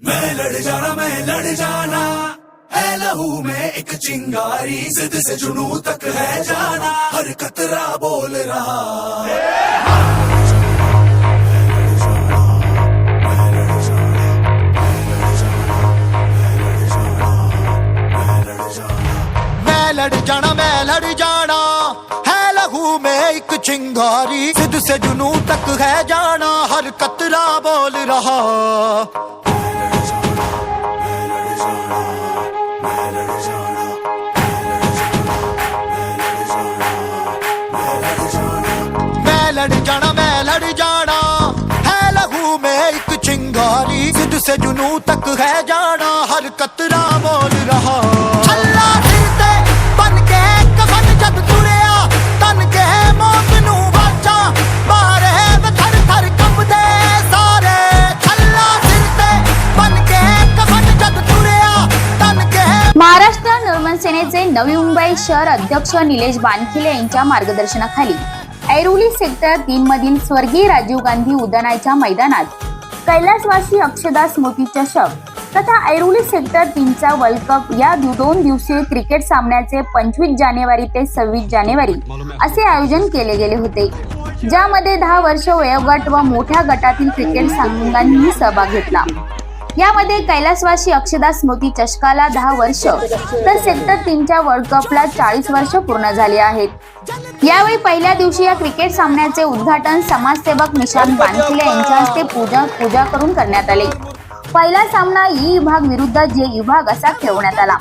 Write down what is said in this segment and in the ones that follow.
लड़ जाना मैं लड़ जाना। है लहू में एक चिंगारी जिद से जुनू तक है जाना। हर कतरा बोल रहा मैं लड़ जाना मैं लड़ जाना। है लहू में एक चिंगारी सिद्ध से जुनू तक है जाना। हर कतरा बोल रहा। लड़ जाना मैं लड़ जाना है लहू में एक चिंगारी सिद्ध से जुनू तक है जाना हर कतरा बोल नवी मुंबई शहर अध्यक्ष निलेश बानखिले यांच्या मार्गदर्शनाखाली ऐरोली सेक्टर तीन मधील स्वर्गीय राजीव गांधी उद्यानाच्या मैदानात कैलासवासी अक्षदा स्मृती चषक तथा ऐरोली सेक्टर तीनचा वर्ल्ड कप या दोन दिवसीय क्रिकेट सामन्याचे पंचवीस जानेवारी ते सव्वीस जानेवारी असे आयोजन केले गेले होते. ज्यामध्ये दहा वर्ष वयोगट व मोठ्या गटातील क्रिकेट संघांनी सहभाग घेतला. यामध्ये कैलासवासी अक्षदा स्मृती चषकाला दहा वर्ष तर सेक्टर तीनच्या वर्ल्ड कपला चाळीस वर्ष पूर्ण झाली आहेत. यावेळी पहिल्या दिवशी या क्रिकेट सामन्याचे उद्घाटन समाजसेवक निशांत बानखिले यांच्या हस्ते पूजा पूजा करून करण्यात आले. पहिला सामना ई विभाग विरुद्ध जे विभाग असा खेळवण्यात आला.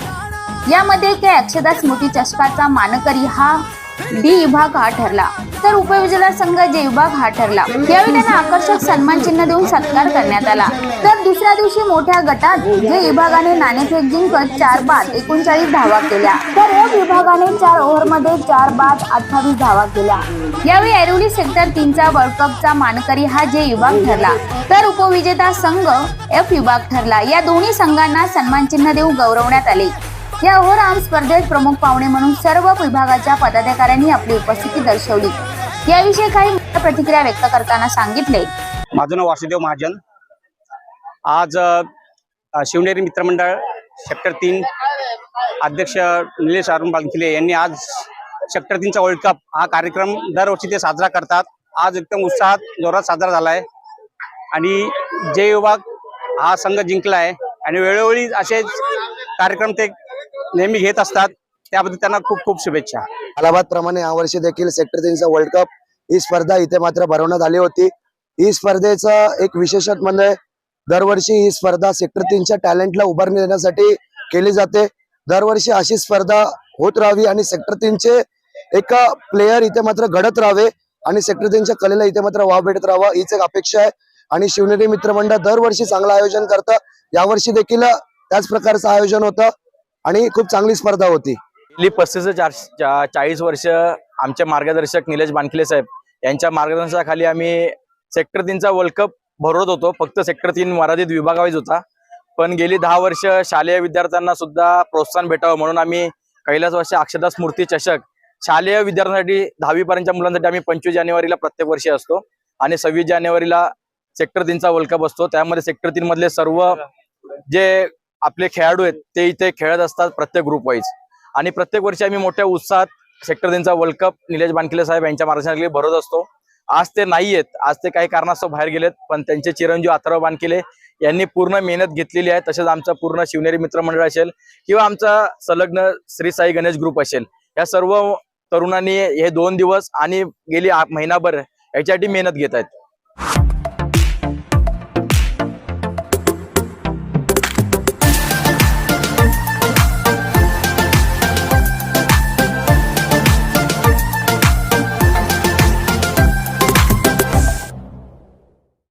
यामध्ये के अक्षदा स्मृती चषकाचा मानकरी हा डी विभाग हा ठरला. तर उपविजेता संघ जे विभाग हा ठरला. यावेळी त्यांना आकर्षक सन्मान चिन्ह देऊन सत्कार करण्यात आला. तर दुसऱ्या दिवशी मोठ्या गटात जे विभागाने नाणेफेक जिंकत चार बाद एकोणचाळीस धावा केल्या. तर एफ विभागाने चार ओव्हरमध्ये चार बाद अठ्ठावीस धावा केल्या. यावेळी ऐरोली सेक्टर तीनचा वर्ल्ड कपचा मानकरी हा जे विभाग ठरला. तर उपविजेता संघ एफ विभाग ठरला. या दोन्ही संघांना सन्मान चिन्ह देऊन गौरवण्यात आले. या ओव्हरआर्म स्पर्धेत प्रमुख पाहुणे म्हणून सर्व विभागाच्या पदाधिकाऱ्यांनी आपली उपस्थिती दर्शवली. याविषयी काही प्रतिक्रिया व्यक्त करताना सांगितले. माझं नाव वासुदेव महाजन. आज शिवनेरी मित्रमंडळ सेक्टर तीन अध्यक्ष निलेश अरुण बालखिले यांनी आज सेक्टर तीनचा वर्ल्ड कप हा कार्यक्रम दरवर्षी ते साजरा करतात. आज एकदम उत्साहात जोरात साजरा झाला आहे आणि जे विभाग हा संघ जिंकला आहे आणि वेळोवेळी असे कार्यक्रम ते नेहमी घेत असतात. त्याबद्दल त्यांना खूप खूप शुभेच्छा. अलाहाबाद प्रमाणे यावर्षी देखील सेक्टर तीनचा वर्ल्ड कप ही स्पर्धा इथे मात्र भरवण्यात आली होती. ही स्पर्धेचं एक विशेषत म्हणजे दरवर्षी ही स्पर्धा सेक्टर तीनच्या टॅलेंटला उभारणी देण्यासाठी केली जाते. दरवर्षी अशी स्पर्धा होत राहावी आणि सेक्टर तीनचे एक प्लेयर इथे मात्र घडत राहावे आणि सेक्टर तीनच्या कलेला इथे मात्र वाव भेटत राहावा हीच एक अपेक्षा आहे. आणि शिवनेरी मित्रमंडळ दरवर्षी चांगलं आयोजन करतं. यावर्षी देखील त्याच प्रकारचं आयोजन होतं. आणि खूप चांगली स्पर्धा होती. गेली पस्तीस ते चार चाळीस वर्ष आमचे मार्गदर्शक निलेश बानखिले साहेब. यांच्या मार्गदर्शनाखाली आम्ही सेक्टर तीनचा वर्ल्ड कप भरवत होतो. फक्त सेक्टर तीन मराठीत विभागावाईज होता. पण गेली दहा वर्ष शालेय विद्यार्थ्यांना सुद्धा प्रोत्साहन भेटावं म्हणून आम्ही कैलासवासी अक्षता स्मृती चषक शालेय विद्यार्थ्यांसाठी दहावीपर्यंतच्या मुलांसाठी आम्ही पंचवीस जानेवारीला प्रत्येक वर्षी असतो. आणि सव्वीस जानेवारीला सेक्टर तीनचा वर्ल्ड कप असतो. त्यामध्ये सेक्टर तीन मधले सर्व जे आपले खेळाडू आहेत ते इथे खेळत असतात प्रत्येक ग्रुप वाईज आणि प्रत्येक वर्षी आम्ही मोठ्या उत्साहात सेक्टर तीनचा वर्ल्ड कप निलेश बानकिले साहेब यांच्या मार्गदर्शनाखाली भरत असतो. आज ते नाही आहेत आज ते काही कारणास्तव बाहेर गेलेत पण त्यांचे चिरंजीव आथराव बानकिले यांनी पूर्ण मेहनत घेतलेली आहे. तसेच आमचं पूर्ण शिवनेरी मित्रमंडळ असेल किंवा आमचा संलग्न श्री साई गणेश ग्रुप असेल या सर्व तरुणांनी हे दोन दिवस आणि गेली महिनाभर याच्यासाठी मेहनत घेत आहेत.